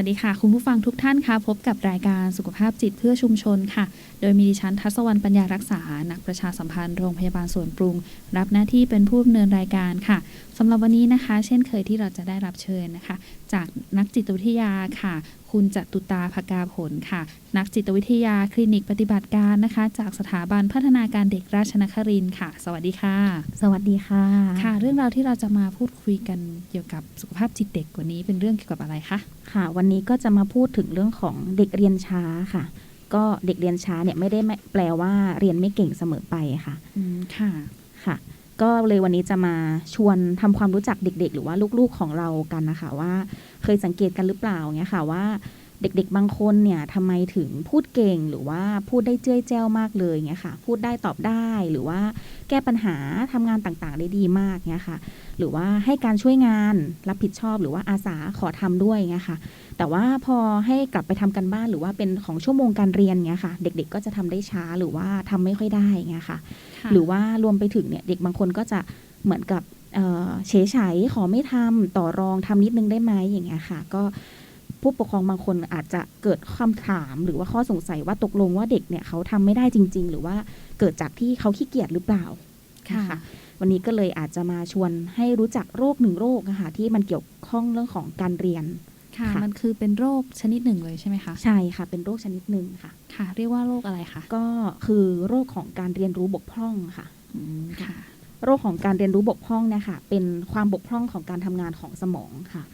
สวัสดีค่ะ คุณผู้ฟังทุกท่านค่ะพบกับรายการสุขภาพจิตเพื่อชุมชนค่ะ โดยมีดิฉันทัศวรรณปัญญารักษา นักประชาสัมพันธ์โรงพยาบาลสวนปรุง รับหน้าที่เป็นผู้ดำเนินรายการค่ะ สำหรับวันนี้นะคะ เช่นเคยที่เราจะได้รับเชิญนะคะ จากนักจิตวิทยาค่ะ คุณจตุตาภกาผลค่ะ นักจิตวิทยาคลินิกปฏิบัติการนะคะ จากสถาบันพัฒนาการเด็กราชนครินทร์ค่ะ สวัสดีค่ะ สวัสดีค่ะค่ะ เรื่องราวที่เราจะมาพูดคุยกันเกี่ยวกับสุขภาพจิตเด็กวันนี้เป็นเรื่องเกี่ยวกับอะไรคะค่ะ วันนี้ก็จะมาพูดถึงเรื่องของเด็กเรียนช้าค่ะก็เด็กเรียนช้าเนี่ยไม่ได้ไม่แปลว่าเรียนไม่เก่งเสมอไปค่ะอืมค่ะค่ะ ก็เลยวันนี้จะมาชวนทำความรู้จักเด็ก ๆ หรือว่าลูกๆของเรากันนะคะ ว่าเคยสังเกตกันหรือเปล่าเงี้ยค่ะว่าเด็กๆ บางคนเนี่ยทำไมถึงพูดเก่งหรือว่าพูดได้เจ้ยแจ้วมากเลยเงี้ยค่ะ พูดได้ตอบได้หรือว่าแก้ปัญหาทำงานต่างๆ ได้ดีมากเงี้ยค่ะ หรือว่าให้การช่วยงานรับผิดชอบหรือว่าอาสาขอทำด้วยเงี้ยค่ะ แต่ว่าพอให้กลับไปทำกันบ้านหรือว่าเป็นของชั่วโมงการเรียนเงี้ยค่ะ เด็กๆก็จะทำได้ช้าหรือว่าทำไม่ค่อยได้เงี้ยค่ะค่ะ หรือว่ารวมไปถึงเนี่ยเด็กบางคนก็จะเหมือนกับเอ่อเฉยๆขอไม่ทำต่อรองทำนิดนึงได้ไหมอย่างเงี้ยค่ะ ก็ผู้ปกครองบางคนอาจจะเกิดคำถาม หรือว่าข้อสงสัยว่าตกลงว่าเด็กเนี่ยเขาทำไม่ได้จริง ๆ หรือว่าเกิดจากที่เขาขี้เกียจหรือเปล่าค่ะนวันนี้ก็เลยอาจจะมาชวนให้รู้จักโรคหนึ่งโรคนะคะที่มันเกี่ยวข้องเรื่องของการเรียน ค่ะค่ะ มันคือเป็นโรคชนิดหนึ่งเลยใช่ไหมคะ ใช่ค่ะ เป็นโรคชนิดหนึ่งค่ะ ค่ะ เรียกว่าโรคอะไรคะ ก็คือโรคของการเรียนรู้บกพร่องค่ะอืมค่ะ โรคของการเรียนรู้บกพร่องเนี่ยค่ะ เป็นความบกพร่องของการทำงานของสมองค่ะ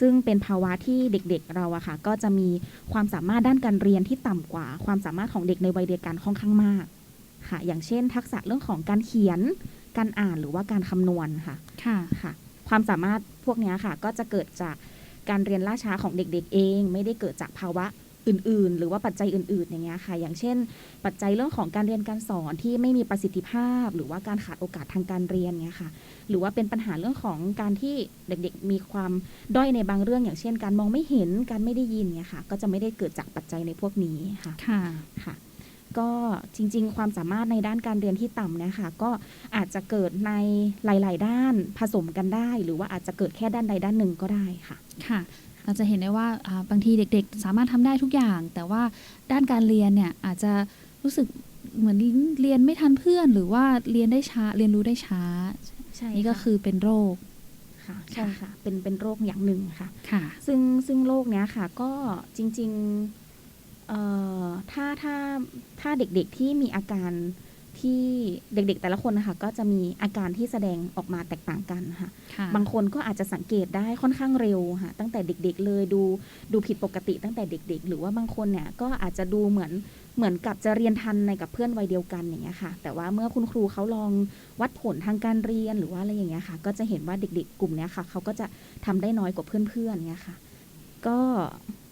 ซึ่งเป็นภาวะที่เด็กๆเราอะค่ะ ก็จะมีความสามารถด้านการเรียนที่ต่ำกว่า ความสามารถของเด็กในวัยเดียวกันค่อนข้างมากค่ะ อย่างเช่น ทักษะเรื่องของการเขียน การอ่านหรือว่าการคำนวณค่ะ ค่ะ ค่ะ ความสามารถพวกเนี้ยค่ะ ก็จะเกิดจาก การเรียนล่าช้าของเด็กๆ เอง ไม่ได้เกิดจากภาวะอื่นๆ หรือว่าปัจจัยอื่นๆอย่างเงี้ยค่ะ อย่างเช่น ปัจจัยเรื่องของการเรียนการสอนที่ไม่มีประสิทธิภาพ หรือว่าการขาดโอกาสทางการเรียนเงี้ยค่ะ หรือว่าเป็นปัญหาเรื่องของการที่เด็กๆ มีความด้อยในบางเรื่อง อย่างเช่น การมองไม่เห็นการไม่ได้ยินเนี่ยค่ะ ก็จะไม่ได้เกิดจากปัจจัยในพวกนี้ค่ะค่ะค่ะ ก็จริงๆ ความสามารถในด้านการเรียนที่ต่ำเนะคะก็อาจจะเกิดในหลาย ๆ ด้านผสมกันได้ หรือว่าอาจจะเกิดแค่ด้านใดด้านหนึ่งก็ได้ค่ะค่ะ เราจะเห็นได้ว่าอ่าบางทีเด็กๆ สามารถทำได้ทุกอย่าง แต่ว่าด้านการเรียนเนี่ยอาจจะรู้สึกเหมือนเรียนไม่ทันเพื่อน หรือว่าเรียนได้ช้าเรียนรู้ได้ช้าใช่นี่ก็คือเป็นโรคค่ะใช่ค่ะเป็นเป็นโรคอย่างหนึ่งค่ะค่ะ ซึ่งซึ่งโรคเนี้ยค่ะก็จริง ๆ เอ่อถ้าถ้าถ้าเด็กๆที่มีอาการที่เด็กๆแต่ละคนนะคะก็จะมีอาการที่แสดงออกมาแตกต่างกันค่ะค่ะ บางคนก็อาจจะสังเกตได้ค่อนข้างเร็วค่ะ ตั้งแต่เด็กๆเลยดูดูผิดปกติตั้งแต่เด็ก ๆ หรือว่าบางคนเนี่ยก็อาจจะดูเหมือนเหมือนกับจะเรียนทันในกับเพื่อนวัยเดียวกันอย่างเงี้ยค่ะ แต่ว่าเมื่อคุณครูเขาลองวัดผลทางการเรียนหรือว่าอะไรอย่างเงี้ยค่ะ ก็จะเห็นว่าเด็กๆ กลุ่มเนี้ยค่ะเขาก็จะทำได้น้อยกว่าเพื่อนๆเนี้ยค่ะ ก็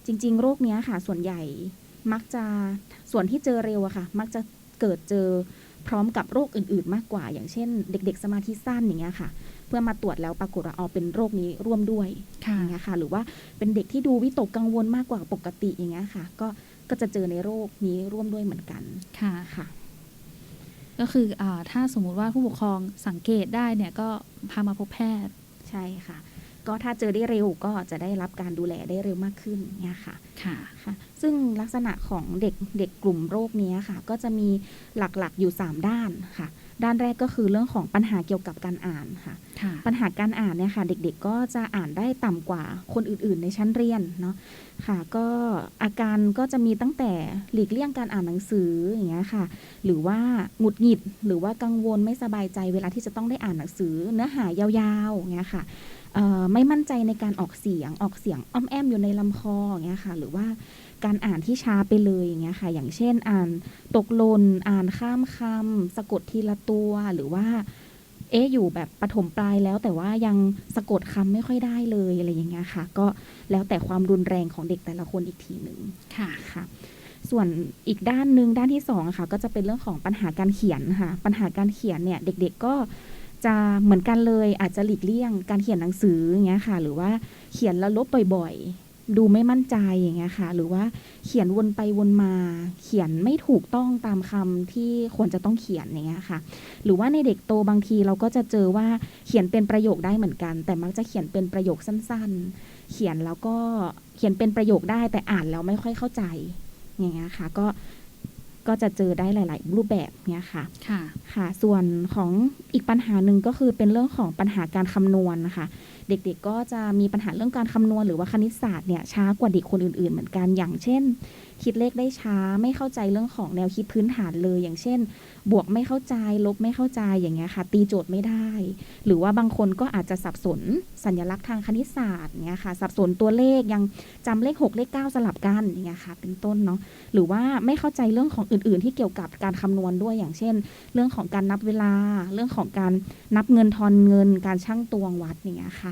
จริง ๆ โรคเนี้ยค่ะ ส่วนใหญ่ มักจะส่วนที่เจอเร็วอะค่ะ มักจะเกิดเจอพร้อมกับโรคอื่น ๆ มากกว่า อย่างเช่น เด็ก ๆ สมาธิสั้นอย่างเงี้ยค่ะ เพื่อมาตรวจแล้วปรากฏว่าเอาเป็นโรคนี้ร่วมด้วยค่ะอย่างเงี้ยค่ะ หรือว่าเป็นเด็กที่ดูวิตกกังวลมากกว่าปกติอย่างเงี้ยค่ะ ก็ก็จะเจอในโรคนี้ร่วมด้วยเหมือนกันค่ะค่ะ ก็คืออาถ้าสมมุติว่าผู้ปกครองสังเกตได้เนี่ยก็พามาพบแพทย์ใช่ค่ะ ก็ถ้าเจอได้เร็วก็จะได้รับการดูแลได้เร็วมากขึ้นเนี่ยค่ะค่ะค่ะ ซึ่งลักษณะของเด็กเด็กกลุ่มโรคนี้ค่ะ ก็จะมีหลักๆอยู่ 3 ด้านค่ะ ด้านแรกก็คือเรื่องของปัญหาเกี่ยวกับการอ่านค่ะค่ะปัญหาการอ่านเนี่ยค่ะ เด็กๆก็จะอ่านได้ต่ำกว่าคนอื่นๆ ในชั้นเรียนเนาะค่ะก็อาการก็จะมีตั้งแต่หลีกเลี่ยงการอ่านหนังสืออย่างเงี้ยค่ะ หรือว่าหงุดหงิดหรือว่ากังวลไม่สบายใจเวลาที่จะต้องได้อ่านหนังสือเนื้อหายาวๆอย่างเงี้ยค่ะเอ่อ ไม่มั่นใจในการออกเสียงออกเสียงอ้อมแอมอยู่ในลำคออย่างเงี้ยค่ะ หรือว่าการอ่านที่ช้าไปเลยอย่างเงี้ยค่ะ อย่างเช่นอ่านตกหล่นอ่านข้ามคำสะกดทีละตัวหรือว่า เอ๊ะอยู่แบบปฐมปลายแล้วแต่ว่ายังสะกดคำไม่ค่อยได้เลยอะไรอย่างเงี้ยค่ะ ก็แล้วแต่ความรุนแรงของเด็กแต่ละคนอีกทีหนึ่งค่ะค่ะ ส่วนอีกด้านหนึ่งด้านที่สองอะค่ะ ก็จะเป็นเรื่องของปัญหาการเขียนค่ะ ปัญหาการเขียนเนี่ย เด็ก ๆก็ จะเหมือนกันเลยอาจจะหลีกเลี่ยง การเขียนหนังสืออย่างเงี้ยค่ะ หรือว่าเขียนแล้วลบบ่อยๆ ดูไม่มั่นใจอย่างเงี้ยค่ะ หรือว่าเขียนวนไปวนมา เขียนไม่ถูกต้องตามคำที่ควรจะต้องเขียนอย่างเงี้ยค่ะ หรือว่าในเด็กโตบางทีเราก็จะเจอว่าเขียนเป็นประโยคได้เหมือนกัน แต่มักจะเขียนเป็นประโยคสั้น ๆ เขียนแล้วก็เขียนเป็นประโยคได้แต่อ่านแล้วไม่ค่อยเข้าใจอย่างเงี้ยค่ะ ก็ ก็จะเจอได้หลาย ๆ รูปแบบเนี้ยค่ะ ค่ะ ค่ะ ส่วนของอีกปัญหาหนึ่งก็คือเป็นเรื่องของปัญหาการคำนวณนะคะ เด็กๆก็จะมีปัญหาเรื่องการคำนวณ หรือว่าคณิตศาสตร์เนี่ยช้ากว่าเด็กคนอื่น ๆ เหมือนกัน อย่างเช่น คิดเลขได้ช้า ไม่เข้าใจเรื่องของแนวคิดพื้นฐานเลย อย่างเช่น บวกไม่เข้าใจ ลบไม่เข้าใจอย่างเงี้ยค่ะ ตีโจทย์ไม่ได้ หรือว่าบางคนก็อาจจะสับสนสัญลักษณ์ทางคณิตศาสตร์เงี้ยค่ะ สับสนตัวเลขยังจำเลข 6 เลข 9 สลับกันอย่างเงี้ยค่ะ เป็นต้นเนาะหรือว่าไม่เข้าใจเรื่องของอื่น ๆ ที่เกี่ยวกับการคำนวณด้วยอย่างเช่น เรื่องของการนับเวลา เรื่องของการนับเงินทอนเงิน การชั่งตวงวัดอย่างเงี้ยค่ะ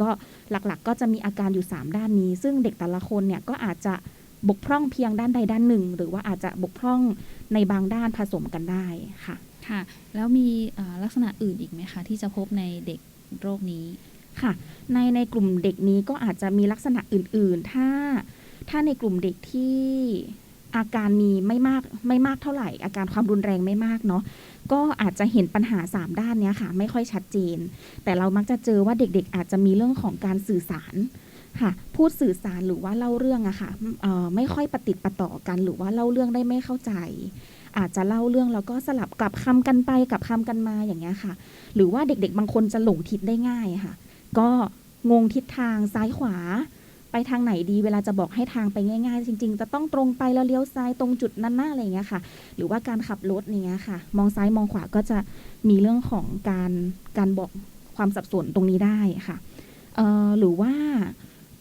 ก็หลักๆก็จะมีอาการอยู่ 3 ด้านนี้ ซึ่งเด็กแต่ละคนเนี่ยก็อาจจะ บกพร่องเพียงด้านใดด้านหนึ่ง หรือว่าอาจจะบกพร่องในบางด้านผสมกันได้ค่ะค่ะ แล้วมีเอ่อลักษณะอื่นอีกไหมคะ ที่จะพบในเด็กโรคนี้ค่ะ ในในกลุ่มเด็กนี้ก็อาจจะมีลักษณะอื่น ๆ ถ้าถ้าในกลุ่มเด็กที่อาการมีไม่มากไม่มากเท่าไหร่ อาการความรุนแรงไม่มากเนาะก็อาจจะเห็นปัญหา 3 ด้านเนี้ยค่ะ ไม่ค่อยชัดเจน แต่เรามักจะเจอว่าเด็กๆ อาจจะมีเรื่องของการสื่อสาร ค่ะ พูดสื่อสารหรือว่าเล่าเรื่องอะค่ะเอ่อไม่ค่อยปฏิดประต่อกัน หรือว่าเล่าเรื่องได้ไม่เข้าใจ อาจจะเล่าเรื่องแล้วก็สลับกลับคำกันไปกลับคำกันมาอย่างเงี้ยค่ะ หรือว่าเด็กๆ บางคนจะหลงทิศได้ง่ายค่ะ ก็งงทิศทางซ้ายขวา ไปทางไหนดีเวลาจะบอกให้ทางไปง่าย ๆ จริง ๆ จะต้องตรงไปแล้วเลี้ยวซ้ายตรงจุดนั้นนะอะไรเงี้ยค่ะ หรือว่าการขับรถอย่เงี้ยค่ะ มองซ้ายมองขวาก็จะมีเรื่องของการการบอกความสับสนตรงนี้ได้ค่ะหรือว่า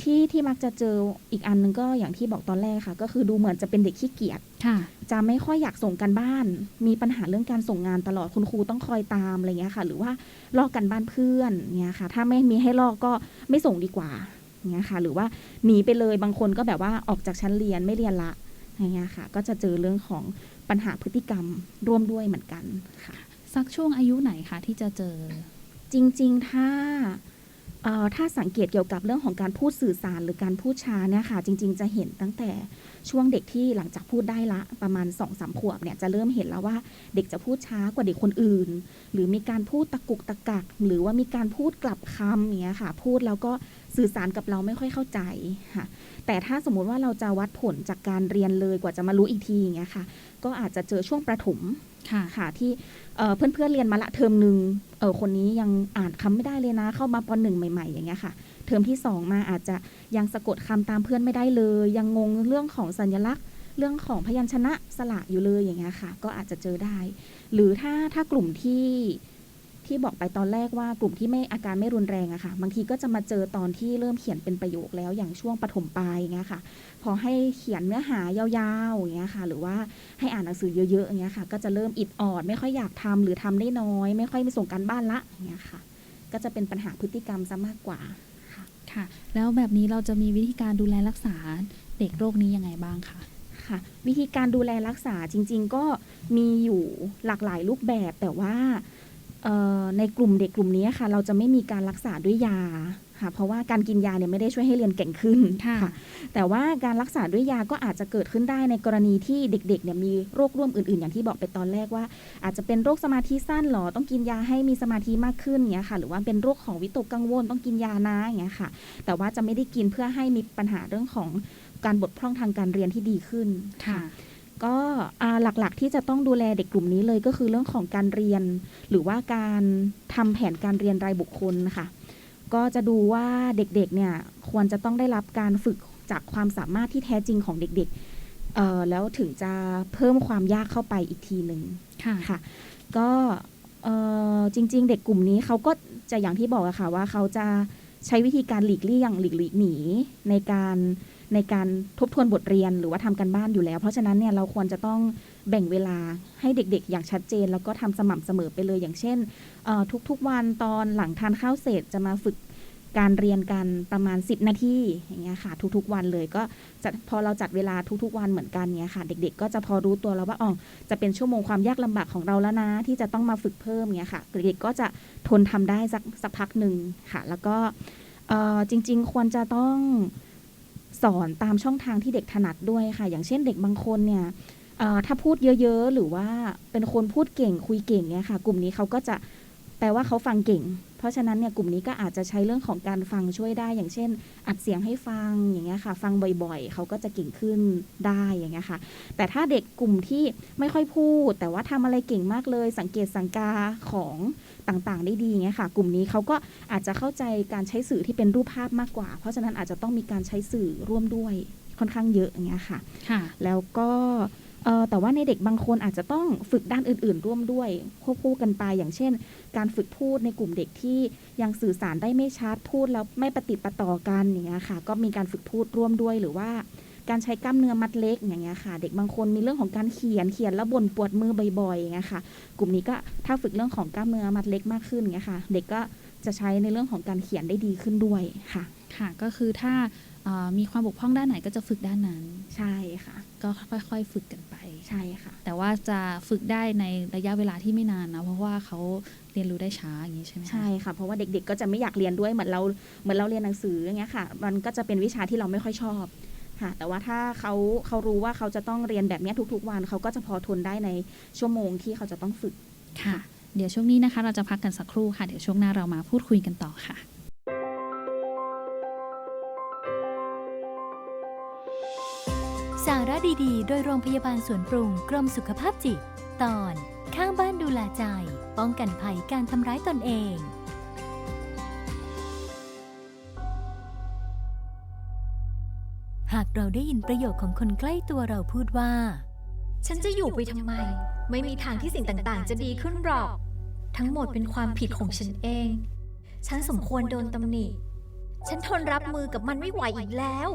ที่ที่มักจะเจออีกอันนึงก็อย่างที่บอกตอนแรกค่ะ ก็คือดูเหมือนจะเป็นเด็กขี้เกียจค่ะจะไม่ค่อยอยากส่งกันบ้าน มีปัญหาเรื่องการส่งงานตลอดคุณครูต้องคอยตามอะไรเงี้ยค่ะ หรือว่าลอกกันบ้านเพื่อนเงี้ยค่ะ ถ้าไม่มีให้ลอกก็ไม่ส่งดีกว่าเงี้ยค่ะ หรือว่าหนีไปเลยบางคนก็แบบว่าออกจากชั้นเรียนไม่เรียนละอย่างเงี้ยค่ะ ก็จะเจอเรื่องของปัญหาพฤติกรรมร่วมด้วยเหมือนกันค่ะสักช่วงอายุไหนคะที่จะเจอ จริง ๆ ถ้าเอ่อ ถ้าสังเกตเกี่ยวกับเรื่องของการพูดสื่อสารหรือการพูดช้าเนี่ยค่ะ จริง ๆ จะเห็นตั้งแต่ ช่วงเด็กที่หลังจากพูดได้ละประมาณ2อสามขวบเนี่ยจะเริ่มเห็นแล้วว่าเด็กจะพูดช้ากว่าเด็กคนอื่น หรือมีการพูดตะกุกตะกัก หรือว่ามีการพูดกลับคำอย่างเงี้ยค่ะ พูดแล้วก็สื่อสารกับเราไม่ค่อยเข้าใจค่ะ แต่ถ้าสมมุติว่าเราจะวัดผลจากการเรียนเลยกว่าจะมารู้อีกทีอย่างเงี้ยค่ะ ก็อาจจะเจอช่วงประถมค่ะค่ะที่เอ่อเพื่อนๆเรียนมาละเทอมหนึ่งเออคนนี้ยังอ่านคำไม่ได้เลยนะ เข้ามาปหนึ่งใหม่ ๆ อย่างเงี้ยค่ะเทอมที่สองมาอาจจะยังสะกดคำตามเพื่อนไม่ได้เลย ยังงงเรื่องของสัญลักษณ์ เรื่องของพยัญชนะสระอยู่เลยอย่างเงี้ยค่ะ ก็อาจจะเจอได้ หรือถ้าถ้ากลุ่มที่ที่บอกไปตอนแรกว่ากลุ่มที่ไม่อาการไม่รุนแรงอะค่ะ บางทีก็จะมาเจอตอนที่เริ่มเขียนเป็นประโยคแล้วอย่างช่วงปฐมปลายอย่างเงี้ยค่ะ พอให้เขียนเนื้อหายาวๆอย่างเงี้ยค่ะ หรือว่าให้อ่านหนังสือเยอะๆอย่างเงี้ยค่ะ ก็จะเริ่มอิดออด ไม่ค่อยอยากทำหรือทำได้น้อย ไม่ค่อยไปส่งการบ้านละอย่างเงี้ยค่ะ ก็จะเป็นปัญหาพฤติกรรมซะมากกว่า ค่ะ แล้วแบบนี้เราจะมีวิธีการดูแลรักษาเด็กโรคนี้ยังไงบ้างคะค่ะ วิธีการดูแลรักษาจริง ๆ ก็มีอยู่หลากหลายรูปแบบแต่ว่าในกลุ่มเด็กกลุ่มนี้ค่ะ เราจะไม่มีการรักษาด้วยยา ค่ะ เพราะว่าการกินยาเนี่ยไม่ได้ช่วยให้เรียนเก่งขึ้นค่ะ แต่ว่าการรักษาด้วยยาก็อาจจะเกิดขึ้นได้ในกรณีที่เด็กๆเนี่ยมีโรคร่วมอื่น ๆ อย่างที่บอกไปตอนแรกว่า อาจจะเป็นโรคสมาธิสั้นหรอต้องกินยาให้มีสมาธิมากขึ้นเงี้ยค่ะ หรือว่าเป็นโรคของวิตกกังวลต้องกินยานะอย่างเงี้ยค่ะ แต่ว่าจะไม่ได้กินเพื่อให้มีปัญหาเรื่องของการบกพร่องทางการเรียนที่ดีขึ้นค่ะก็อ่าหลักๆที่จะต้องดูแลเด็กกลุ่มนี้เลยก็คือเรื่องของการเรียน หรือว่าการทำแผนการเรียนรายบุคคลค่ะ ก็จะดูว่าเด็กๆเนี่ยควรจะต้องได้รับการฝึกจากความสามารถที่แท้จริงของเด็กๆเอ่อแล้วถึงจะเพิ่มความยากเข้าไปอีกทีหนึ่งค่ะค่ะก็เอ่อจริง ๆ เด็กกลุ่มนี้เขาก็จะอย่างที่บอกอะค่ะว่าเขาจะใช้วิธีการหลีกเลี่ยงหลีกหลีกหนีในการในการทบทวนบทเรียนหรือว่าทำกันบ้านอยู่แล้ว เพราะฉะนั้นเนี่ยเราควรจะต้อง แบ่งเวลาให้เด็กๆ อย่างชัดเจน แล้วก็ทำสม่ำเสมอไปเลย อย่างเช่น ทุกๆวันตอนหลังทานข้าวเสร็จจะมาฝึกการเรียนกันประมาณ 10 นาทีอย่างเงี้ยค่ะ ทุกๆวันเลยก็จะพอเราจัดเวลาทุกๆวันเหมือนกันเนี้ยค่ะ เด็กๆ ก็จะพอรู้ตัวแล้วว่าอ๋อจะเป็นชั่วโมงความยากลำบากของเราแล้วนะ ที่จะต้องมาฝึกเพิ่มเงี้ยค่ะเด็กๆก็จะทนทำได้สักสักพักหนึ่งค่ะ แล้วก็จริง ๆ ควรจะต้องสอนตามช่องทางที่เด็กถนัดด้วยค่ะ อย่างเช่นเด็กบางคนเนี่ย ถ้าพูดเยอะๆ หรือว่าเป็นคนพูดเก่งคุยเก่งเนี่ยค่ะ กลุ่มนี้เขาก็จะแปลว่าเขาฟังเก่ง เพราะฉะนั้นเนี่ยกลุ่มนี้ก็อาจจะใช้เรื่องของการฟังช่วยได้ อย่างเช่น อัดเสียงให้ฟังอย่างเงี้ยค่ะ ฟังบ่อยๆ เขาก็จะเก่งขึ้นได้อย่างเงี้ยค่ะ แต่ถ้าเด็กกลุ่มที่ไม่ค่อยพูด แต่ว่าทำอะไรเก่งมากเลย สังเกตสังกาของต่างๆ ได้ดีอย่างเงี้ยค่ะ กลุ่มนี้เขาก็อาจจะเข้าใจการใช้สื่อที่เป็นรูปภาพมากกว่า เพราะฉะนั้นอาจจะต้องมีการใช้สื่อร่วมด้วยค่อนข้างเยอะอย่างเงี้ยค่ะค่ะแล้วก็ เออแต่ว่าในเด็กบางคนอาจจะต้องฝึกด้านอื่น ๆ ร่วมด้วยควบคู่กันไปอย่างเช่น การฝึกพูดในกลุ่มเด็กที่ยังสื่อสารได้ไม่ชัดพูดแล้วไม่ปฏิประต่อกันอย่างเงี้ยค่ะ ก็มีการฝึกพูดร่วมด้วยหรือว่า การใช้กล้ามเนื้อมัดเล็กอย่างเงี้ยค่ะ เด็กบางคนมีเรื่องของการเขียนเขียนแล้วบ่นปวดมือบ่อยๆอย่างเงี้ยค่ะ กลุ่มนี้ก็ถ้าฝึกเรื่องของกล้ามเนื้อมัดเล็กมากขึ้นอย่างเงี้ยค่ะ เด็กก็จะใช้ในเรื่องของการเขียนได้ดีขึ้นด้วยค่ะ ค่ะก็คือถ้าเอ่อมีความบกพร่องด้านไหนก็จะฝึกด้านนั้น ใช่ค่ะ ก็ค่อยๆ ฝึกกันไปใช่ค่ะ แต่ว่าจะฝึกได้ในระยะเวลาที่ไม่นานนะ เพราะว่าเขาเรียนรู้ได้ช้าอย่างนี้ใช่ไหมคะใช่ค่ะ เพราะว่าเด็กๆ ก็จะไม่อยากเรียนด้วยเหมือนเราเหมือนเราเรียนหนังสืออย่างเงี้ยค่ะ มันก็จะเป็นวิชาที่เราไม่ค่อยชอบค่ะ แต่ว่าถ้าเขาเขารู้ว่าเขาจะต้องเรียนแบบเนี้ยทุก ๆ วันเขาก็จะพอทนได้ในชั่วโมงที่เขาจะต้องฝึกค่ะ เดี๋ยวช่วงนี้นะคะ เราจะพักกันสักครู่ค่ะเดี๋ยวช่วงหน้าเรามาพูดคุยกันต่อค่ะ สาระดีๆ โดยโรงพยาบาลสวนปรุงกรมสุขภาพจิต ตอน ข้างบ้านดูแลใจ ป้องกันภัยการทำร้ายตนเอง หากเราได้ยินประโยคของคนใกล้ตัวเราพูดว่า ฉันจะอยู่ไปทำไม ไม่มีทางที่สิ่งต่างๆ จะดีขึ้นหรอก ทั้งหมดเป็นความผิดของฉันเอง ฉันสมควรโดนตำหนิ ฉันทนรับมือกับมันไม่ไหวอีกแล้ว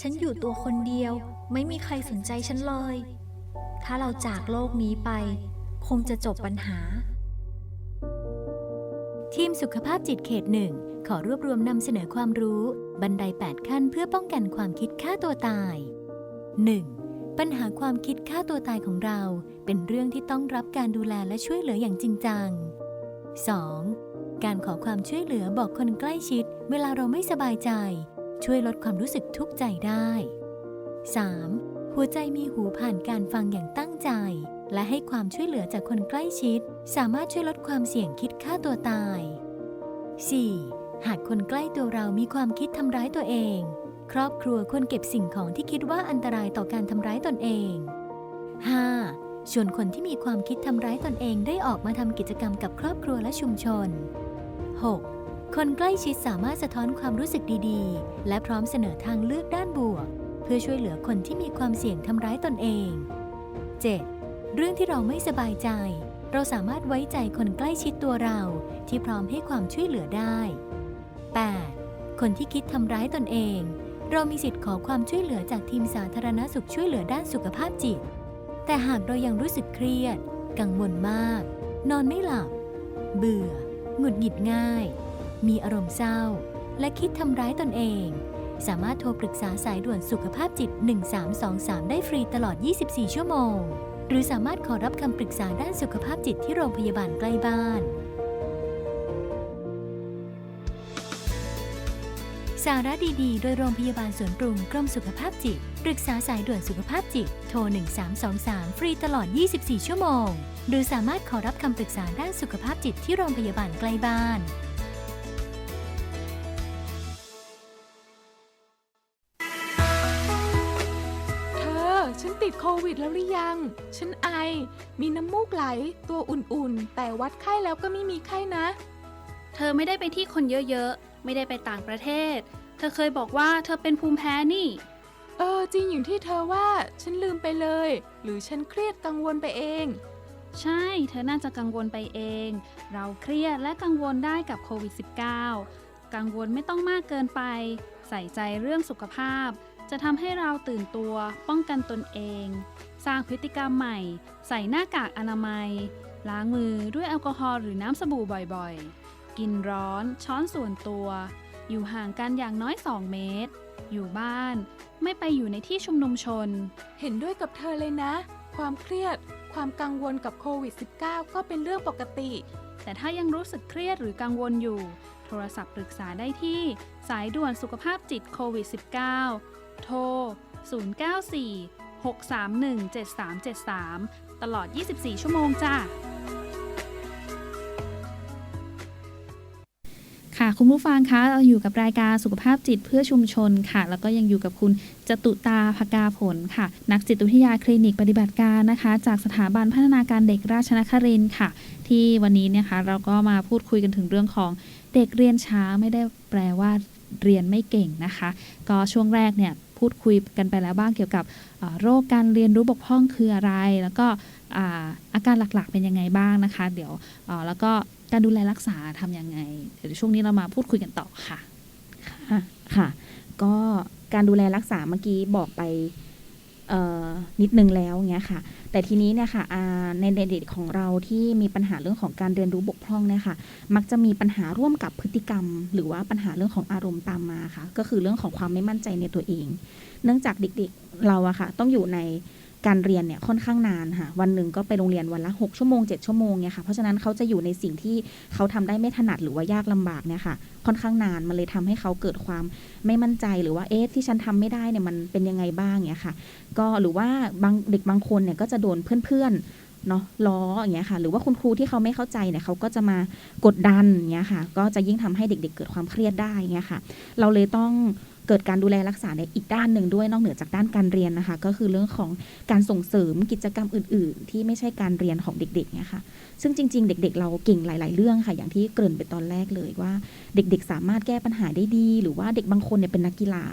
ฉันอยู่ตัวคนเดียว ไม่มีใครสนใจฉันเลย ถ้าเราจากโลกนี้ไป คงจะจบปัญหา ทีมสุขภาพจิตเขตหนึ่งขอรวบรวมนำเสนอความรู้ บันได 8 ขั้นเพื่อป้องกันความคิดฆ่าตัวตาย 1. ปัญหาความคิดฆ่าตัวตายของเรา เป็นเรื่องที่ต้องรับการดูแลและช่วยเหลืออย่างจริงจัง 2. การขอความช่วยเหลือบอกคนใกล้ชิด เวลาเราไม่สบายใจ ช่วยลดความรู้สึกทุกข์ใจได้ 3. หัวใจมีหูผ่านการฟังอย่างตั้งใจ และให้ความช่วยเหลือจากคนใกล้ชิด สามารถช่วยลดความเสี่ยงคิดฆ่าตัวตาย 4. หากคนใกล้ตัวเรามีความคิดทำร้ายตัวเอง ครอบครัวควรเก็บสิ่งของที่คิดว่าอันตรายต่อการทำร้ายตนเอง 5. ชวนคนที่มีความคิดทำร้ายตนเองได้ออกมาทำกิจกรรมกับครอบครัวและชุมชน 6. คนใกล้ชิดสามารถสะท้อนความรู้สึกดีๆ และพร้อมเสนอทางเลือกด้านบวก เพื่อช่วยเหลือคนที่มีความเสี่ยงทำร้ายตนเอง 7. เรื่องที่เราไม่สบายใจ เราสามารถไว้ใจคนใกล้ชิดตัวเราที่พร้อมให้ความช่วยเหลือได้ 8. คนที่คิดทำร้ายตนเอง เรามีสิทธิ์ขอความช่วยเหลือจากทีมสาธารณสุขช่วยเหลือด้านสุขภาพจิต แต่หากเรายังรู้สึกเครียด กังวลมาก นอนไม่หลับ เบื่อ หงุดหงิดง่าย มีอารมณ์เศร้า และคิดทำร้ายตนเอง สามารถโทรปรึกษาสายด่วนสุขภาพจิต 1323 ได้ฟรีตลอด 24 ชั่วโมง หรือสามารถขอรับคำปรึกษาด้านสุขภาพจิตที่โรงพยาบาลใกล้บ้าน สาระดีๆ โดยโรงพยาบาลสวนปรุงกรมสุขภาพจิต ปรึกษาสายด่วนสุขภาพจิต โทร 1323 ฟรีตลอด 24 ชั่วโมง หรือสามารถขอรับคำปรึกษาด้านสุขภาพจิตที่โรงพยาบาลใกล้บ้าน วิดแล้วหรือยัง ฉันไอ มีน้ำมูกไหล ตัวอุ่นๆ แต่วัดไข้แล้วก็ไม่มีไข้นะ เธอไม่ได้ไปที่คนเยอะๆ ไม่ได้ไปต่างประเทศ เธอเคยบอกว่าเธอเป็นภูมิแพ้นี่ เออ จริงอย่างที่เธอว่า ฉันลืมไปเลย หรือฉันเครียดกังวลไปเอง ใช่ เธอน่าจะกังวลไปเอง เราเครียดและกังวลได้กับโควิด -19 กังวลไม่ต้องมากเกินไป ใส่ใจเรื่องสุขภาพ จะทำให้เราตื่นตัว ป้องกันตนเอง สร้างพฤติกรรมใหม่ ใส่หน้ากากอนามัย ล้างมือด้วยแอลกอฮอล์หรือน้ำสบู่บ่อยๆ กินร้อน ช้อนส่วนตัว อยู่ห่างกันอย่างน้อย 2 เมตร อยู่บ้าน ไม่ไปอยู่ในที่ชุมนุมชน เห็นด้วยกับเธอเลยนะ ความเครียด ความกังวลกับโควิด -19 ก็เป็นเรื่องปกติ แต่ถ้ายังรู้สึกเครียดหรือกังวลอยู่ โทรศัพท์ปรึกษาได้ที่สายด่วนสุขภาพจิตโควิด -19 โทร 094 631 7373 ตลอด 24 ชั่วโมงจ้าค่ะคุณผู้ฟังคะเราอยู่กับรายการสุขภาพจิตเพื่อชุมชนค่ะ แล้วก็ยังอยู่กับคุณจตุตาภกาผลค่ะ นักจิตวิทยาคลินิกปฏิบัติการนะคะ จากสถาบันพัฒนาการเด็กราชนครินทร์ค่ะ ที่วันนี้เนี่ยค่ะเราก็มาพูดคุยกันถึงเรื่องของเด็กเรียนช้าไม่ได้แปลว่าเรียนไม่เก่งนะคะ ก็ช่วงแรกเนี่ย พูดคุยกันไปแล้วบ้างเกี่ยวกับโรคการเรียนรู้บกพร่องคืออะไร แล้วก็อาอาการหลักๆเป็นยังไงบ้างนะคะ เดี๋ยวแล้วก็การดูแลรักษาทำยังไงเดี๋ยวช่วงนี้เรามาพูดคุยกันต่อค่ะค่ะ ก็การดูแลรักษาเมื่อกี้บอกไป นิดนึงแล้วเงี้ยค่ะ แต่ทีนี้เนี่ยค่ะในเด็กๆของเราที่มีปัญหาเรื่องของการเรียนรู้บกพร่องเนี่ยค่ะ มักจะมีปัญหาร่วมกับพฤติกรรม หรือว่าปัญหาเรื่องของอารมณ์ตามมาค่ะ ก็คือเรื่องของความไม่มั่นใจในตัวเอง เนื่องจากเด็กๆเราอะค่ะ ต้องอยู่ใน การเรียนเนี่ยค่อนข้างนานค่ะวันหนึ่งก็ไปโรงเรียนวันละ 6 ชั่วโมง 7 ชั่วโมงเนี่ยค่ะเพราะฉะนั้นเขาจะอยู่ในสิ่งที่เขาทำได้ไม่ถนัดหรือว่ายากลำบากเนี่ยค่ะค่อนข้างนานมันเลยทำให้เขาเกิดความไม่มั่นใจหรือว่าเอ๊ะที่ฉันทำไม่ได้เนี่ยมันเป็นยังไงบ้างเนี่ยค่ะก็หรือว่าบางเด็กบางคนเนี่ยก็จะโดนเพื่อนเนาะล้ออย่างเงี้ยค่ะหรือว่าคุณครูที่เขาไม่เข้าใจเนี่ยเขาก็จะมากดดันอย่างเงี้ยค่ะก็จะยิ่งทำให้เด็กๆเกิดความเครียดได้อย่างเงี้ยค่ะ เราเลยต้อง เกิดการดูแลรักษาในอีกด้านหนึ่งด้วยนอกเหนือจากด้านการเรียนนะคะ ก็คือเรื่องของการส่งเสริมกิจกรรมอื่น ๆ ที่ไม่ใช่การเรียนของเด็กๆเนี่ยค่ะซึ่งจริง ๆ เด็ก ๆ เราเก่งหลาย ๆ เรื่องค่ะ อย่างที่เกริ่นไปตอนแรกเลยว่า เด็ก ๆ สามารถแก้ปัญหาได้ดี หรือว่าเด็กบางคนเนี่ยเป็นนักกีฬา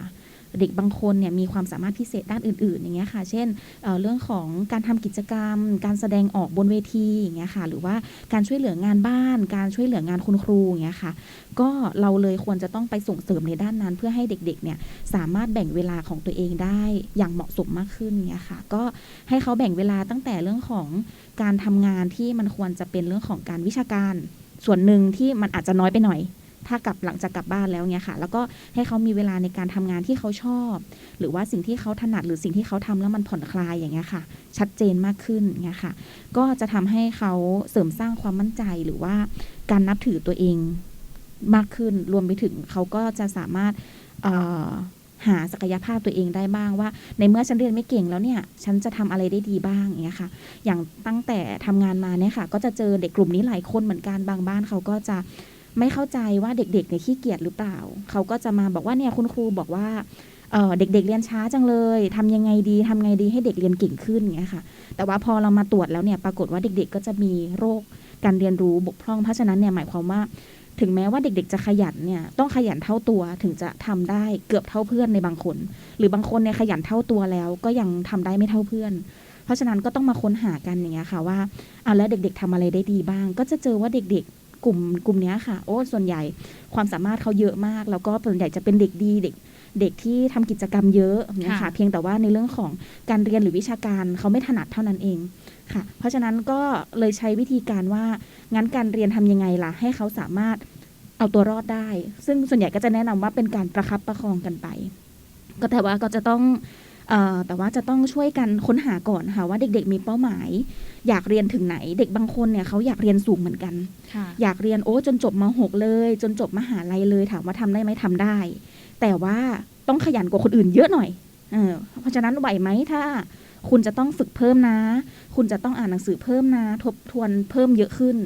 เด็กบางคนเนี่ยมีความสามารถพิเศษด้านอื่น ๆ อย่างเงี้ยค่ะ เช่นเเรื่องของการทำกิจกรรม การแสดงออกบนเวทีอย่างเงี้ยค่ะ หรือว่าการช่วยเหลืองานบ้าน การช่วยเหลืองานคุณครูอย่างเงี้ยค่ะ ก็เราเลยควรจะต้องไปส่งเสริมในด้านนั้น เพื่อให้เด็ก ๆ เนี่ยสามารถแบ่งเวลาของตัวเองได้อย่างเหมาะสมมากขึ้นเนี่ยค่ะ ก็ให้เขาแบ่งเวลาตั้งแต่เรื่องของการทำงานที่มันควรจะเป็นเรื่องของการวิชาการ ส่วนหนึ่งที่มันอาจจะน้อยไปหน่อย ถ้ากลับหลังจากกลับบ้านแล้วเนี่ยค่ะ แล้วก็ให้เขามีเวลาในการทำงานที่เขาชอบ หรือว่าสิ่งที่เขาถนัดหรือสิ่งที่เขาทำแล้วมันผ่อนคลายอย่างเงี้ยค่ะ ชัดเจนมากขึ้นเงี้ยค่ะ ก็จะทำให้เขาเสริมสร้างความมั่นใจหรือว่าการนับถือตัวเองมากขึ้นรวมไปถึงเขาก็จะสามารถหาศักยภาพตัวเองได้บ้างว่า ในเมื่อฉันเรียนไม่เก่งแล้วเนี่ย ฉันจะทำอะไรได้ดีบ้างอย่างเงี้ยค่ะ อย่างตั้งแต่ทำงานมาเนี่ยค่ะ ก็จะเจอเด็กกลุ่มนี้หลายคนเหมือนกันบางบ้านเขาก็จะ ไม่เข้าใจว่าเด็กๆเนี่ยขี้เกียจหรือเปล่า เขาก็จะมาบอกว่าเนี่ยคุณครูบอกว่าเด็กๆเรียนช้าจังเลยทำยังไงดีทำไงดีให้เด็กเรียนเก่งขึ้นอย่างเงี้ยค่ะ แต่ว่าพอเรามาตรวจแล้วเนี่ยปรากฏว่าเด็ก ๆ ก็จะมีโรคการเรียนรู้บกพร่อง เพราะฉะนั้นเนี่ยหมายความว่า ถึงแม้ว่าเด็กๆ จะขยันเนี่ยต้องขยันเท่าตัวถึงจะทำได้เกือบเท่าเพื่อนในบางคน หรือบางคนเนี่ยขยันเท่าตัวแล้วก็ยังทำได้ไม่เท่าเพื่อน เพราะฉะนั้นก็ต้องมาค้นหากันอย่างเงี้ยค่ะว่าอะแล้วเด็ก ๆทำอะไรได้ดีบ้าง ก็จะเจอว่าเด็ก ๆ กลุ่มกลุ่มเนี้ยค่ะ โอ้ส่วนใหญ่ความสามารถเขาเยอะมาก แล้วก็ส่วนใหญ่จะเป็นเด็กดีเด็กเด็กที่ทำกิจกรรมเยอะเนี่ยค่ะค่ะเพียงแต่ว่าในเรื่องของการเรียนหรือวิชาการเขาไม่ถนัดเท่านั้นเองค่ะ เพราะฉะนั้นก็เลยใช้วิธีการว่างั้นการเรียนทำยังไงล่ะ ให้เขาสามารถเอาตัวรอดได้ ซึ่งส่วนใหญ่ก็จะแนะนำว่าเป็นการประคับประคองกันไป ก็แต่ว่าก็จะต้องเอ่อ แต่ว่าจะต้องช่วยกันค้นหาก่อนค่ะว่าเด็กๆมีเป้าหมาย อยากเรียนถึงไหน เด็กบางคนเนี่ยเขาอยากเรียนสูงเหมือนกันค่ะอยากเรียนโอ้จนจบม .6 เลย จนจบมหาลัยเลยถามว่าทำได้ไหมทำได้ แต่ว่าต้องขยันกว่าคนอื่นเยอะหน่อยเออเพราะฉะนั้นไหวไหมถ้า คุณจะต้องฝึกเพิ่มนะ คุณจะต้องอ่านหนังสือเพิ่มนะ ทบทวนเพิ่มเยอะขึ้น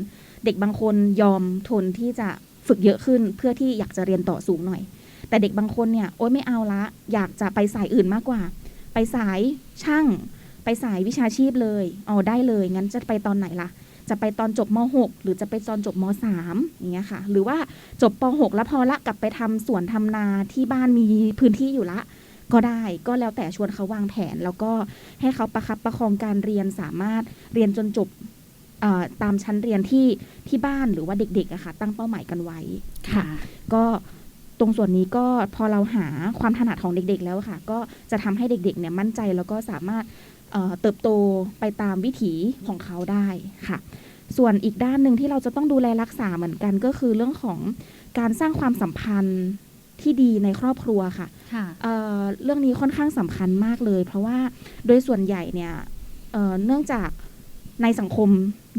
เด็กบางคนยอมทนที่จะฝึกเยอะขึ้นเพื่อที่อยากจะเรียนต่อสูงหน่อย แต่เด็กบางคนเนี่ยโอ๊ยไม่เอาละ อยากจะไปสายอื่นมากกว่า ไปสายช่าง ไปสายวิชาชีพเลยอ๋อได้เลยงั้นจะไปตอนไหนล่ะ จะไปตอนจบม .6 หรือจะไปตอนจบม .3 อย่างเงี้ยค่ะ หรือว่าจบป .6 แล้วพอละกลับไปทำสวนทำนาที่บ้านมีพื้นที่อยู่ละก็ได้ก็แล้วแต่ชวนเขาวางแผน แล้วก็ให้เขาประคับประคองการเรียนสามารถเรียนจนจบเอ่อตามชั้นเรียนที่ที่บ้านหรือว่าเด็กๆอะค่ะ ตั้งเป้าหมายกันไว้ค่ะ ก็ ตรงส่วนนี้ก็พอเราหาความถนัดของเด็กๆ แล้วค่ะ ก็จะทำให้เด็กๆเนี่ยมั่นใจแล้วก็สามารถเอ่อเติบโตไปตามวิถีของเขาได้ค่ะ ส่วนอีกด้านหนึ่งที่เราจะต้องดูแลรักษาเหมือนกันก็คือเรื่องของการสร้างความสัมพันธ์ที่ดีในครอบครัวค่ะค่ะเอ่อเรื่องนี้ค่อนข้างสำคัญมากเลย เพราะว่าโดยส่วนใหญ่เนี่ยเอ่อเนื่องจากในสังคม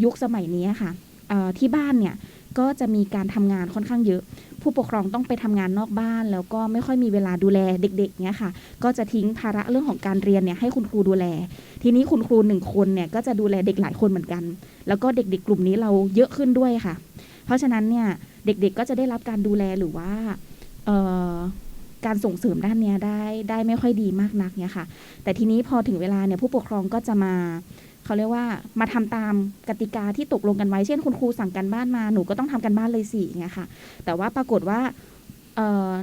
ยุคสมัยนี้ค่ะเอ่อที่บ้านเนี่ย ก็จะมีการทำงานค่อนข้างเยอะ ผู้ปกครองต้องไปทำงานนอกบ้าน แล้วก็ไม่ค่อยมีเวลาดูแลเด็กๆเนี่ยค่ะ ก็จะทิ้งภาระเรื่องของการเรียนเนี่ยให้คุณครูดูแล ทีนี้คุณครูหนึ่งคนเนี่ยก็จะดูแลเด็กหลายคนเหมือนกัน แล้วก็เด็กๆ กลุ่มนี้เราเยอะขึ้นด้วยค่ะ เพราะฉะนั้นเนี่ยเด็กๆก็จะได้รับการดูแลหรือว่าการส่งเสริมด้านเนี้ยได้ได้ไม่ค่อยดีมากนักเนี่ยค่ะ แต่ทีนี้พอถึงเวลาเนี่ยผู้ปกครองก็จะมา เขาเรียกว่ามาทำตามกติกาที่ตกลงกันไว้เช่นคุณครูสั่งกันบ้านมาหนูก็ต้องทำกันบ้านเลยสิไงเงี้ยค่ะ แต่ว่าปรากฏว่า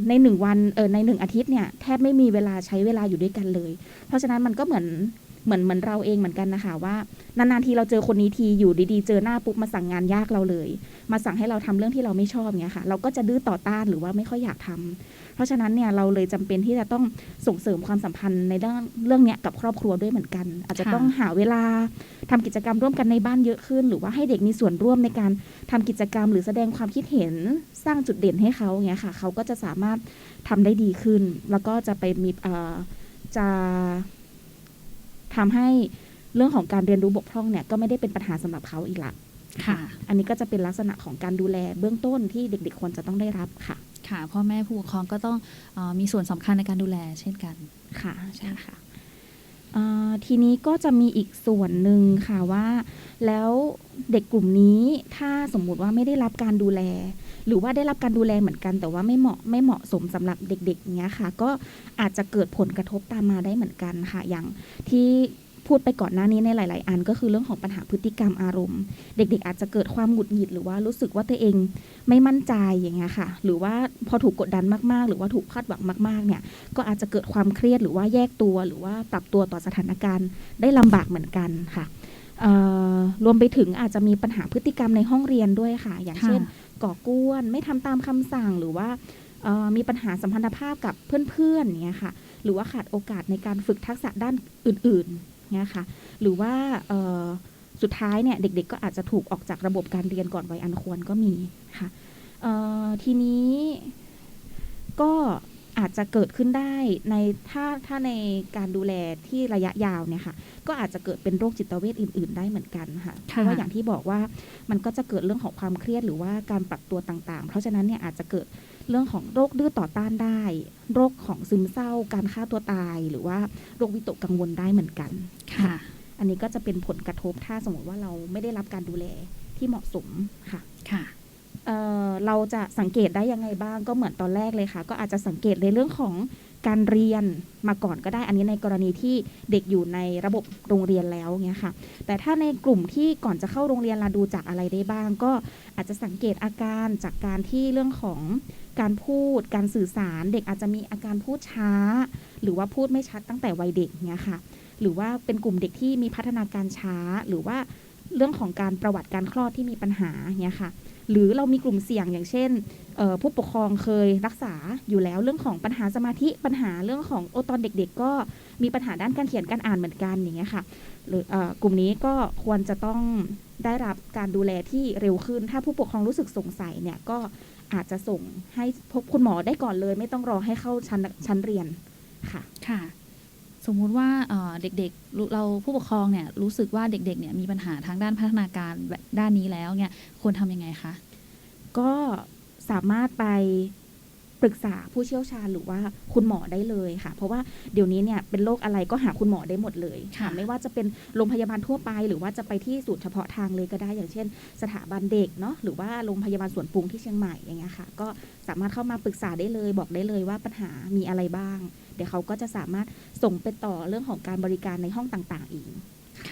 ในหนึ่งวันในหนึ่งอาทิตย์เนี่ยแทบไม่มีเวลาใช้เวลาอยู่ด้วยกันเลย เพราะฉะนั้นมันก็เหมือน เหมือนเหมือนเราเองเหมือนกันนะคะว่านานๆทีเราเจอคนนี้ทีอยู่ดีๆ เจอหน้าปุ๊บมาสั่งงานยากเราเลย มาสั่งให้เราทำเรื่องที่เราไม่ชอบเงี้ยค่ะ เราก็จะดื้อต่อต้านหรือว่าไม่ค่อยอยากทำเพราะฉะนั้นเนี่ยเราเลยจำเป็นที่จะต้องส่งเสริมความสัมพันธ์ในเรื่องเรื่องเนี้ยกับครอบครัวด้วยเหมือนกัน อาจจะต้องหาเวลาทำกิจกรรมร่วมกันในบ้านเยอะขึ้น หรือว่าให้เด็กมีส่วนร่วมในการทำกิจกรรม หรือแสดงความคิดเห็นสร้างจุดเด่นให้เขาเงี้ยค่ะ เขาก็จะสามารถทำได้ดีขึ้น แล้วก็จะไปมีเอ่อจะ ทำให้เรื่องของการเรียนรู้บกพร่องเนี่ยก็ไม่ได้เป็นปัญหาสำหรับเขาอีกละค่ะ อันนี้ก็จะเป็นลักษณะของการดูแลเบื้องต้นที่เด็กๆควรจะต้องได้รับค่ะ ค่ะพ่อแม่ผู้ปกครองก็ต้องเออมีส่วนสำคัญในการดูแลเช่นกันค่ะใช่ค่ะเอ่อ ทีนี้ก็จะมีอีกส่วนหนึ่งค่ะว่า แล้วเด็กกลุ่มนี้ถ้าสมมุติว่าไม่ได้รับการดูแล หรือว่าได้รับการดูแลเหมือนกัน แต่ว่าไม่เหมาะไม่เหมาะสมสำหรับเด็กๆเนี้ยค่ะ ก็อาจจะเกิดผลกระทบตามมาได้เหมือนกันค่ะ อย่างที่ พูดไปก่อนหน้านี้ในหลาย ๆ อันก็คือเรื่องของปัญหาพฤติกรรมอารมณ์ เด็ก ๆ อาจจะเกิดความหงุดหงิดหรือว่ารู้สึกว่าตัวเองไม่มั่นใจอย่างเงี้ยค่ะ หรือว่าพอถูกกดดันมาก ๆ หรือว่าถูกคาดหวังมาก ๆ เนี่ย ก็อาจจะเกิดความเครียดหรือว่าแยกตัว หรือว่าปรับตัวต่อสถานการณ์ได้ลำบากเหมือนกันค่ะเอ่อรวมไปถึงอาจจะมีปัญหาพฤติกรรมในห้องเรียนด้วยค่ะ อย่างเช่น ก่อกวนไม่ทำตามคำสั่งหรือว่าเอ่อมีปัญหาสัมพันธภาพกับเพื่อนๆอย่างเงี้ยค่ะ หรือว่าขาดโอกาสในการฝึกทักษะด้านอื่น ๆ เงี้ยค่ะ หรือว่าเอ่อสุดท้ายเนี่ยเด็กๆ ก็อาจจะถูกออกจากระบบการเรียนก่อนวัยอันควรก็มีค่ะเอ่อทีนี้ก็อาจจะเกิดขึ้นได้ในถ้าถ้าในการดูแลที่ระยะยาวเนี่ยค่ะ ก็อาจจะเกิดเป็นโรคจิตเวชอื่น ๆ ได้เหมือนกันค่ะเพราะว่าอย่างที่บอกว่ามันก็จะเกิดเรื่องของความเครียดหรือว่าการปรับตัวต่างๆ เพราะฉะนั้นเนี่ยอาจจะเกิด เรื่องของโรคดื้อต่อต้านได้ โรคของซึมเศร้า การฆ่าตัวตาย หรือว่าโรควิตกกังวลได้เหมือนกันค่ะ อันนี้ก็จะเป็นผลกระทบถ้าสมมติว่าเราไม่ได้รับการดูแลที่เหมาะสมค่ะค่ะเอ่อเราจะสังเกตได้ยังไงบ้างก็เหมือนตอนแรกเลยค่ะ ก็อาจจะสังเกตในเรื่องของ การเรียนมาก่อนก็ได้ อันนี้ในกรณีที่เด็กอยู่ในระบบโรงเรียนแล้วเงี้ยค่ะ แต่ถ้าในกลุ่มที่ก่อนจะเข้าโรงเรียนเราดูจากอะไรได้บ้าง ก็อาจจะสังเกตอาการจากการที่เรื่องของการพูด การสื่อสาร เด็กอาจจะมีอาการพูดช้า หรือว่าพูดไม่ชัดตั้งแต่วัยเด็กเงี้ยค่ะ หรือว่าเป็นกลุ่มเด็กที่มีพัฒนาการช้า หรือว่าเรื่องของการประวัติการคลอดที่มีปัญหาเงี้ยค่ะ หรือเรามีกลุ่มเสี่ยงอย่างเช่นผู้ปกครองเคยรักษาอยู่แล้วเรื่องของปัญหาสมาธิปัญหาเรื่องของโอตอนเด็ก ๆ ก็มีปัญหาด้านการเขียนการอ่านเหมือนกันอย่างเงี้ยค่ะหรืออกลุ่มนี้ก็ควรจะต้องได้รับการดูแลที่เร็วขึ้น ถ้าผู้ปกครองรู้สึกสงสัยเนี่ยก็อาจจะส่งให้พบคุณหมอได้ก่อนเลย ไม่ต้องรอให้เข้าชั้นชั้นเรียนค่ะค่ะ สมมุติว่าเอ่อเด็กๆรู้เราผู้ปกครองเนี่ยรู้สึกว่าเด็กๆเนี่ยมีปัญหาทางด้านพัฒนาการแบบด้านนี้แล้วเนี่ยควรทำยังไงคะ ก็สามารถไปปรึกษาผู้เชี่ยวชาญหรือว่าคุณหมอได้เลยค่ะ เพราะว่าเดี๋ยวนี้เนี่ยเป็นโรคอะไรก็หาคุณหมอได้หมดเลยค่ะค่ะไม่ว่าจะเป็นโรงพยาบาลทั่วไป หรือว่าจะไปที่ศูนย์เฉพาะทางเลยก็ได้อย่างเช่น สถาบันเด็กเนาะหรือว่าโรงพยาบาลสวนปรุงที่เชียงใหม่อย่างเงี้ยค่ะ ก็สามารถเข้ามาปรึกษาได้เลย บอกได้เลยว่าปัญหามีอะไรบ้าง เดี๋ยวเขาก็จะสามารถส่งไปต่อเรื่องของการบริการในห้องต่างๆอีก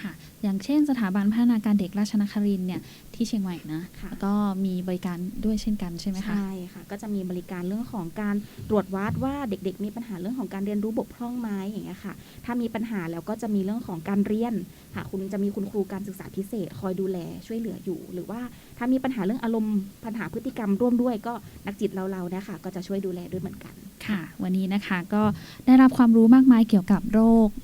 ค่ะ อย่างเช่นสถาบันพัฒนาการเด็กราชนครินทร์เนี่ยที่เชียงใหม่นะค่ะแล้วก็มีบริการด้วยเช่นกันใช่ไหมคะ ใช่ค่ะ ก็จะมีบริการเรื่องของการตรวจวัดว่าเด็กๆ มีปัญหาเรื่องของการเรียนรู้บกพร่องไหมอย่างเงี้ยค่ะ ถ้ามีปัญหาแล้วก็จะมีเรื่องของการเรียนค่ะ คุณจะมีคุณครูการศึกษาพิเศษ คอยดูแลช่วยเหลืออยู่ หรือว่าถ้ามีปัญหาเรื่องอารมณ์ปัญหาพฤติกรรมร่วมด้วยก็นักจิตเราๆเนี่ยค่ะก็จะช่วยดูแลด้วยเหมือนกันค่ะ วันนี้นะคะก็ได้รับความรู้มากมายเกี่ยวกับโรคอ่า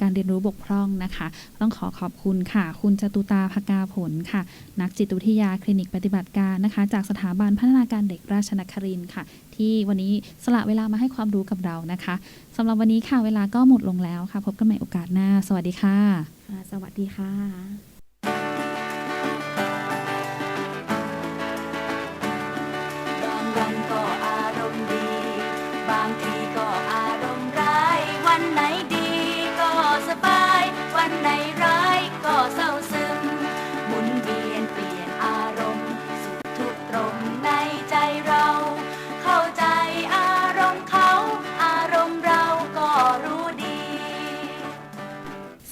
การเรียนรู้บกพร่องนะคะ ต้องขอขอบคุณค่ะ คุณจตุตาภกาผลค่ะ นักจิตวิทยาคลินิกปฏิบัติการนะคะ จากสถาบันพัฒนาการเด็กราชนครินค่ะ ที่วันนี้สละเวลามาให้ความรู้กับเรานะคะสำหรับวันนี้ค่ะเวลาก็หมดลงแล้วค่ะ พบกันใหม่โอกาสหน้า สวัสดีค่ะ สวัสดีค่ะ